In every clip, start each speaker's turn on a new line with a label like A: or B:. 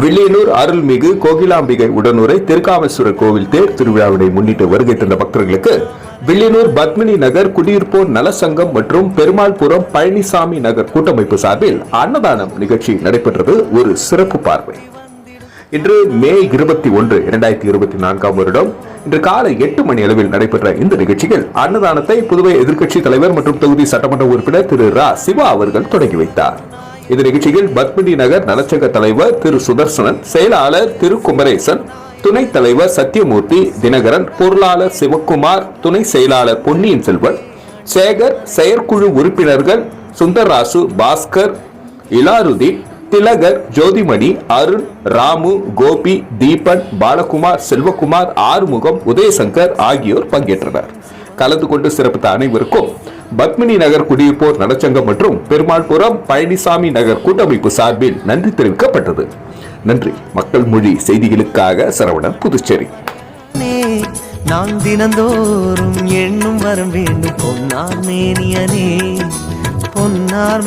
A: வில்லியனூர் அருள்மிகு கோகிலாம்பிகை உடனுரை திருக்காமேஸ்வரர் கோவில் தேர் திருவிழாவினை முன்னிட்டு வருகை தந்த பக்தர்களுக்கு வில்லியனூர் பத்மினி நகர் குடியிருப்போர் நலசங்கம் மற்றும் பெருமாள்புரம் பழனிசாமி நகர் கூட்டமைப்பு சார்பில் அன்னதானம் நிகழ்ச்சி நடைபெற்றது. ஒரு சிறப்பு பார்வை. இன்று மே இருபத்தி ஒன்று இரண்டாயிரத்தி இருபத்தி நான்காம் வருடம். இன்று காலை எட்டு மணி அளவில் நடைபெற்ற இந்த நிகழ்ச்சியில் அன்னதானத்தை புதுவை எதிர்க்கட்சி தலைவர் மற்றும் தொகுதி சட்டமன்ற உறுப்பினர் திரு ரா சிவா அவர்கள் தொடங்கி வைத்தார். இந்த நிகழ்ச்சியில் பத்மினி நகர் நலச்சங்க தலைவர் திரு சுதர்சனன் செயலாளர் திரு குமரேசன் துணைத் தலைவர் சத்யமூர்த்தி தினகரன் பொருளாளர் சிவக்குமார் துணை செயலாளர் பொன்னியின் செல்வன் சேகர் செயற்குழு உறுப்பினர்கள் சுந்தர்ராசு பாஸ்கர் இலாருதீன் திலகர் ஜோதிமணி அருண் ராமு கோபி தீபன் பாலகுமார் செல்வகுமார் ஆறுமுகம் உதயசங்கர் ஆகியோர் பங்கேற்றனர். கலந்து கொண்டு சிறப்பித்த அனைவருக்கும் பத்மினி நகர் குடியிருப்போர் நலச்சங்கம் மற்றும் பெருமாள்புரம் பழனிசாமி நகர் கூட்டமைப்பு சார்பில் நன்றி தெரிவிக்கப்பட்டது. நன்றி. மக்கள் மொழி செய்திகளுக்காக சரவணன் புதுச்சேரி.
B: நே, நான் தினந்தோறும் எண்ணும் வரம் வேண்டும். பொன்னார் மேனியனே பொன்னார்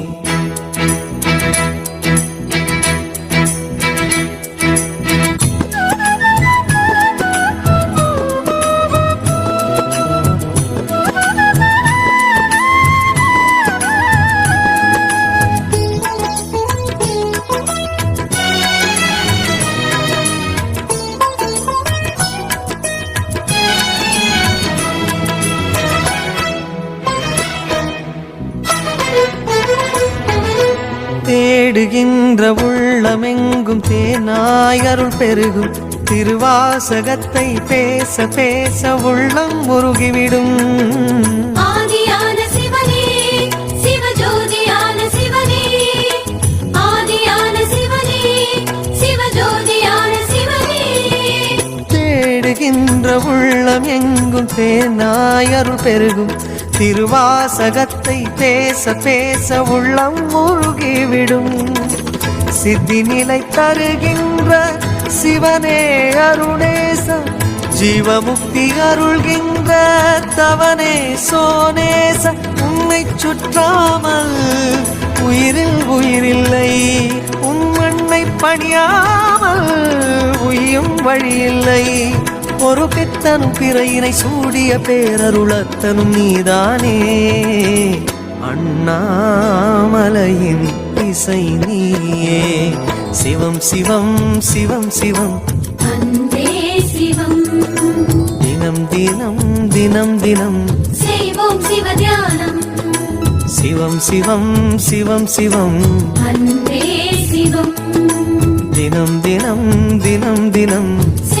B: தேடுகின்ற உள்ளமெங்கும் தேனாய் அருள் பெருகும். திருவாசகத்தை பேச பேச உள்ளம்
C: சிவனே.
B: தேடுகின்ற உள்ளம் எங்கும் தேனாய் அருள் பெருகும். திருவாசகத்தை பேச பேச உள்ளம் முழுகிவிடும். சித்தி நிலை தருகின்ற சிவனே அருணேச ஜீவமுக்தி அருள்கின்ற தவனே சோனேச உன்னை சுற்றாமல் உயிரில் உயிரில்லை உன் மண்ணை பணியாமல் உயும் வழியில்லை. ஒரு பித்தனும் பிறையினை சூடிய பேரருளத்தனும் நீதானே அண்ணாமலையின் இசை நீயே சிவம் சிவம் சிவம் சிவம்
C: அன்பே சிவம்
B: தினம் தினம் தினம் தினம்
C: சே செய்வோம் சிவ தியானம்
B: சிவம் சிவம் சிவம் சிவம்
C: அன்பே சிவம்
B: தினம் தினம் தினம் தினம்